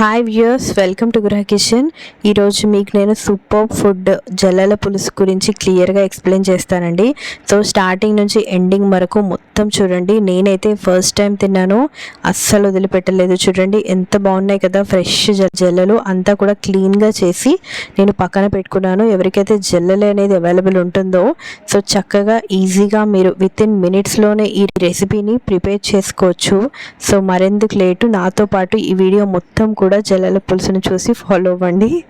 Hi viewers welcome to Gruha kitchen ఈరోజు మీకు నేను సూపర్ ఫుడ్ జల్లల పులుసు గురించి క్లియర్గా ఎక్స్ప్లెయిన్ చేస్తానండి. సో స్టార్టింగ్ నుంచి ఎండింగ్ వరకు మొత్తం చూడండి. నేనైతే ఫస్ట్ టైం తిన్నాను. అస్సలు వదిలిపెట్టలేదు. చూడండి ఎంత బాగున్నాయి కదా ఫ్రెష్ జల్లలు. అంతా కూడా క్లీన్గా చేసి నేను పక్కన పెట్టుకున్నాను. ఎవరికైతే జల్లలు అనేది అవైలబుల్ ఉంటుందో సో చక్కగా ఈజీగా మీరు విత్ ఇన్ మినిట్స్లోనే ఈ రెసిపీని ప్రిపేర్ చేసుకోవచ్చు. సో మరెందుకు లేటు? నాతో పాటు ఈ వీడియో మొత్తం కూడా జల్లల పులుసును చూసి ఫాలో అవ్వండి.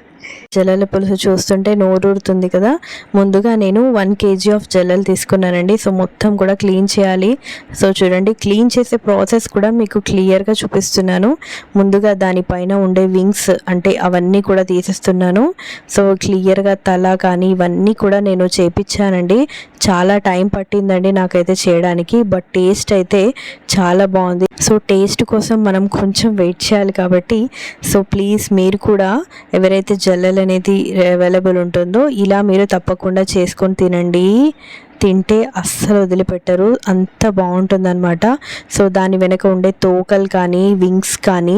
జల్లల పులుసు చూస్తుంటే నోరూరుతుంది కదా. ముందుగా నేను వన్ కేజీ ఆఫ్ జల్లలు తీసుకున్నానండి. సో మొత్తం కూడా క్లీన్ చేయాలి. సో చూడండి క్లీన్ చేసే ప్రాసెస్ కూడా మీకు క్లియర్గా చూపిస్తున్నాను. ముందుగా దానిపైన ఉండే వింగ్స్ అంటే అవన్నీ కూడా తీసేస్తున్నాను. సో క్లియర్గా తల కానీ ఇవన్నీ కూడా నేను చేపించానండి. చాలా టైం పట్టిందండి నాకైతే చేయడానికి బట్ టేస్ట్ అయితే చాలా బాగుంది. సో టేస్ట్ కోసం మనం కొంచెం వెయిట్ చేయాలి కాబట్టి సో ప్లీజ్ మీరు కూడా ఎవరైతే జల్లలు అనేది అవైలబుల్ ఉంటుందో ఇలా మీరు తప్పకుండా చేసుకొని తినండి. తింటే అస్సలు వదిలిపెట్టరు. అంత బాగుంటుందన్నమాట. సో దాని వెనక ఉండే తోకలు కానీ వింగ్స్ కానీ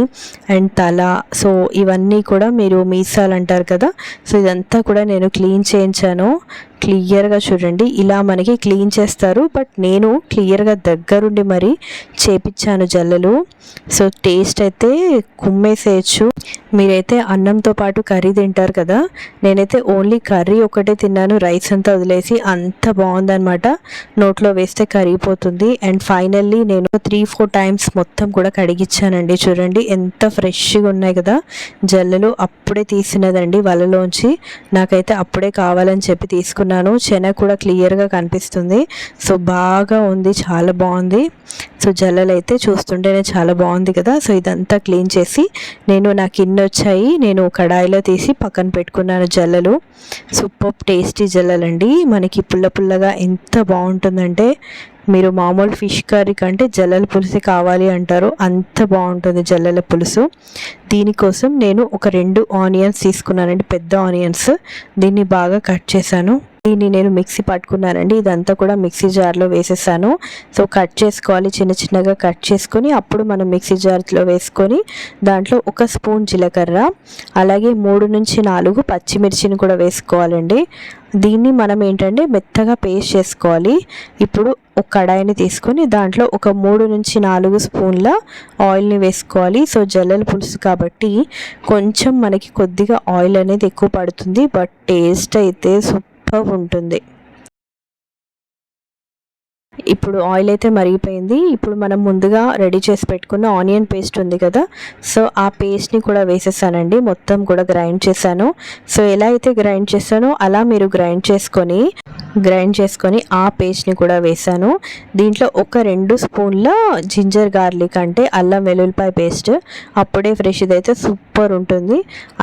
అండ్ తల. సో ఇవన్నీ కూడా మీరు మీసాలు అంటారు కదా. సో ఇదంతా కూడా నేను క్లీన్ చేయించాను. క్లియర్గా చూడండి. ఇలా మనకి క్లీన్ చేస్తారు. బట్ నేను క్లియర్గా దగ్గరుండి మరి చేపించాను జల్లలు. సో టేస్ట్ అయితే కుమ్మేసేయచ్చు. మీరైతే అన్నంతో పాటు కర్రీ తింటారు కదా. నేనైతే ఓన్లీ కర్రీ ఒకటే తిన్నాను. రైస్ అంతా వదిలేసి అంత బాగుందనమాట నోట్లో వేస్తే కరిగిపోతుంది. అండ్ ఫైనల్లీ నేను త్రీ ఫోర్ టైమ్స్ మొత్తం కూడా కడిగిచ్చానండి. చూడండి ఎంత ఫ్రెష్గా ఉన్నాయి కదా. జల్లలు అప్పుడే తీసినదండి వలలోంచి. నాకైతే అప్పుడే కావాలని చెప్పి తీసుకున్నాను. చెన కూడా క్లియర్గా కనిపిస్తుంది. సో బాగా ఉంది. చాలా బాగుంది. సో జల్లలు అయితే చూస్తుంటేనే చాలా బాగుంది కదా. సో ఇదంతా క్లీన్ చేసి నేను నాకు ఇన్ని వచ్చాయి. నేను కడాయిలో తీసి పక్కన పెట్టుకున్నాను జల్లలు. సూపర్ టేస్టీ జల్లలండి. మనకి పుల్ల పుల్లగా ఎంత బాగుంటుందంటే మీరు మామూలు ఫిష్ కర్రీ కంటే జల్లల పులుసు కావాలి అంటారు. అంత బాగుంటుంది జల్లల పులుసు. దీనికోసం నేను ఒక రెండు ఆనియన్స్ తీసుకున్నానండి పెద్ద ఆనియన్స్. దీన్ని బాగా కట్ చేశాను. దీన్ని నేను మిక్సీ పట్టుకున్నానండి. ఇదంతా కూడా మిక్సీ జార్లో వేసేసాను. సో కట్ చేసుకోవాలి చిన్న చిన్నగా కట్ చేసుకొని అప్పుడు మనం మిక్సీ జార్లో వేసుకొని దాంట్లో ఒక స్పూన్ జీలకర్ర అలాగే మూడు నుంచి నాలుగు పచ్చిమిర్చిని కూడా వేసుకోవాలండి. దీన్ని మనం ఏంటంటే మెత్తగా పేస్ట్ చేసుకోవాలి. ఇప్పుడు ఒక కడాయిని తీసుకొని దాంట్లో ఒక మూడు నుంచి నాలుగు స్పూన్ల ఆయిల్ని వేసుకోవాలి. సో జల్లల పులుసు కాబట్టి కొంచెం మనకి కొద్దిగా ఆయిల్ అనేది ఎక్కువ పడుతుంది. బట్ టేస్ట్ అయితే సూపర్ ఉంటుంది. ఇప్పుడు ఆయిల్ అయితే మరిగిపోయింది. ఇప్పుడు మనం ముందుగా రెడీ చేసి పెట్టుకున్న ఆనియన్ పేస్ట్ ఉంది కదా. సో ఆ పేస్ట్ని కూడా వేసేసానండి. మొత్తం కూడా గ్రైండ్ చేశాను. సో ఎలా అయితే గ్రైండ్ చేశానో అలా మీరు గ్రైండ్ చేసుకొని గ్రైండ్ చేసుకొని ఆ పేస్ట్ని కూడా వేసాను దీంట్లో ఒక రెండు స్పూన్ల జింజర్ గార్లిక్ అంటే అల్లం వెల్లుల్లిపాయ పేస్ట్ అప్పుడే ఫ్రెష్ ఇదైతే సూపర్ ఉంటుంది.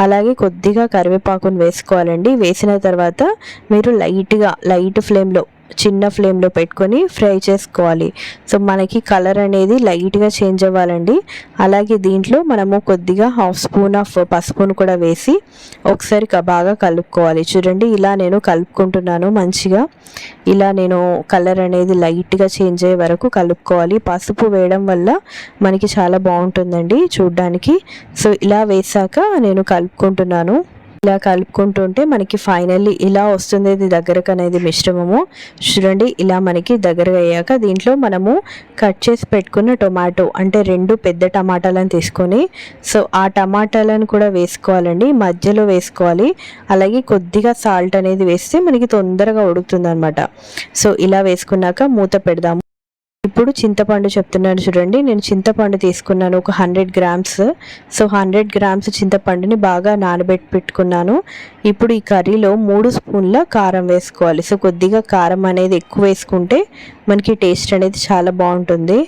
అలాగే కొద్దిగా కరివేపాకును వేసుకోవాలండి. వేసిన తర్వాత మీరు లైట్గా లైట్ ఫ్లేమ్లో చిన్న ఫ్లేమ్లో పెట్టుకొని ఫ్రై చేసుకోవాలి. సో మనకి కలర్ అనేది లైట్గా చేంజ్ అవ్వాలండి. అలాగే దీంట్లో మనము కొద్దిగా హాఫ్ స్పూన్ ఆఫ్ పసుపును కూడా వేసి ఒకసారి బాగా కలుపుకోవాలి. చూడండి ఇలా నేను కలుపుకుంటున్నాను మంచిగా. ఇలా నేను కలర్ అనేది లైట్గా చేంజ్ అయ్యే వరకు కలుపుకోవాలి. పసుపు వేయడం వల్ల మనకి చాలా బాగుంటుందండి చూడ్డానికి. సో ఇలా వేసాక నేను కలుపుకుంటున్నాను. ఇలా కలుపుకుంటుంటే మనకి ఫైనల్లీ ఇలా వస్తుంది ఇది దగ్గరకు అనేది మిశ్రమము. చూడండి ఇలా మనకి దగ్గర అయ్యాక దీంట్లో మనము కట్ చేసి పెట్టుకున్న టొమాటో అంటే రెండు పెద్ద టమాటాలను తీసుకొని సో ఆ టమాటాలను కూడా వేసుకోవాలండి. మధ్యలో వేసుకోవాలి. అలాగే కొద్దిగా సాల్ట్ అనేది వేస్తే మనకి తొందరగా ఉడుకుతుంది అనమాట సో ఇలా వేసుకున్నాక మూత పెడదాము. ఇప్పుడు చింతపండు చెప్తున్నాను చూడండి. నేను చింతపండు తీసుకున్నాను ఒక hundred grams. So hundred grams చింతపండుని బాగా నానబెట్టి పెట్టుకున్నాను. ఇప్పుడు ఈ కర్రీలో మూడు స్పూన్ల కారం వేసుకోవాలి. సో కొద్దిగా కారం అనేది ఎక్కువ వేసుకుంటే మనకి టేస్ట్ అనేది చాలా బాగుంటుంది.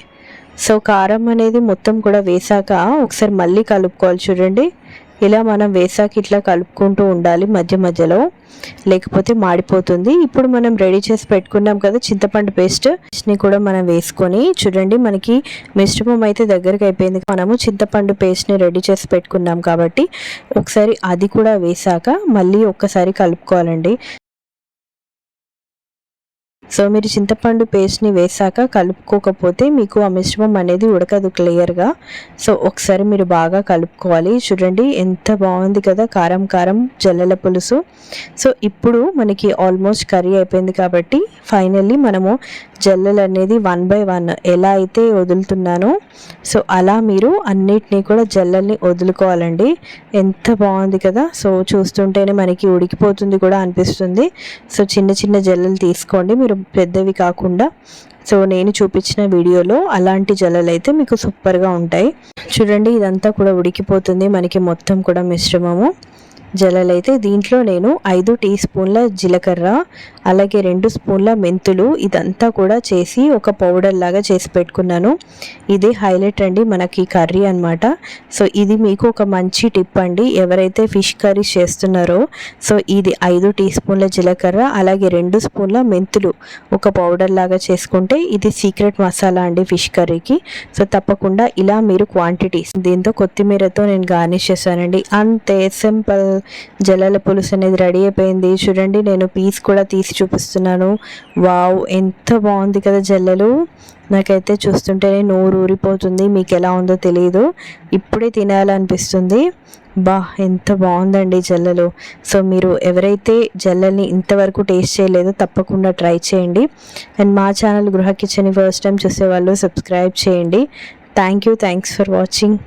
సో కారం అనేది మొత్తం కూడా వేసాక ఒకసారి మళ్ళీ కలుపుకోవాలి చూడండి. ఇలా మనం వేసాక ఇట్లా కలుపుకుంటూ ఉండాలి మధ్య మధ్యలో లేకపోతే మాడిపోతుంది. ఇప్పుడు మనం రెడీ చేసి పెట్టుకున్నాం కదా చింతపండు పేస్ట్ని కూడా మనం వేసుకొని చూడండి మనకి మిశ్రమం అయితే దగ్గరికి అయిపోయింది. మనము చింతపండు పేస్ట్ని రెడీ చేసి పెట్టుకున్నాం కాబట్టి ఒకసారి అది కూడా వేసాక మళ్ళీ ఒక్కసారి కలుపుకోవాలండి. సో మీరు చింతపండు పేస్ట్ని వేసాక కలుపుకోకపోతే మీకు ఆ మిశ్రమం అనేది ఉడకదు క్లియర్గా సో ఒకసారి మీరు బాగా కలుపుకోవాలి. చూడండి ఎంత బాగుంది కదా కారం కారం జల్లల పులుసు. సో ఇప్పుడు మనకి ఆల్మోస్ట్ కర్రీ అయిపోయింది కాబట్టి ఫైనల్లీ మనము జల్లెలు అనేది వన్ బై వన్ ఎలా అయితే వదులుతున్నానో సో అలా మీరు అన్నిటినీ కూడా జల్లల్ని వదులుకోవాలండి. ఎంత బాగుంది కదా? సో చూస్తుంటేనే మనకి ఉడికిపోతుంది కూడా అనిపిస్తుంది. సో చిన్న చిన్న జల్లలు తీసుకోండి. మీరు పెద్దవి కాకుండా సో నేను చూపించిన వీడియోలో అలాంటి జల్లలు అయితే మీకు సూపర్గా ఉంటాయి. చూడండి ఇదంతా కూడా ఉడికిపోతుంది. మనకి మొత్తం కూడా మిశ్రమము. జల్లలు అయితే దీంట్లో నేను ఐదు టీ స్పూన్ల జీలకర్ర అలాగే రెండు స్పూన్ల మెంతులు ఇదంతా కూడా చేసి ఒక పౌడర్ లాగా చేసి పెట్టుకున్నాను. ఇది హైలైట్ అండి మనకి కర్రీ అనమాట సో ఇది మీకు ఒక మంచి టిప్ అండి. ఎవరైతే ఫిష్ కర్రీస్ చేస్తున్నారో సో ఇది ఐదు టీ స్పూన్ల జీలకర్ర అలాగే రెండు స్పూన్ల మెంతులు ఒక పౌడర్ లాగా చేసుకుంటే ఇది సీక్రెట్ మసాలా అండి ఫిష్ కర్రీకి సో తప్పకుండా ఇలా మీరు క్వాంటిటీస్ దీంతో కొత్తిమీరతో నేను గార్నిష్ చేశానండి. అంతే సింపుల్ జలాల పులుసు అనేది రెడీ అయిపోయింది. చూడండి నేను పీస్ కూడా తీసి చూపిస్తున్నాను. వావ్ ఎంత బాగుంది కదా జల్లలు. నాకైతే చూస్తుంటేనే నోరు ఊరిపోతుంది. మీకు ఎలా ఉందో తెలియదు ఇప్పుడే తినాలనిపిస్తుంది. బా ఎంత బాగుందండి జల్లలు. సో మీరు ఎవరైతే జల్లల్ని ఇంతవరకు టేస్ట్ చేయలేదో తప్పకుండా ట్రై చేయండి. అండ్ మా channel Gruha kitchen first time చూసేవాళ్ళు సబ్స్క్రైబ్ చేయండి. Thank you thanks for watching.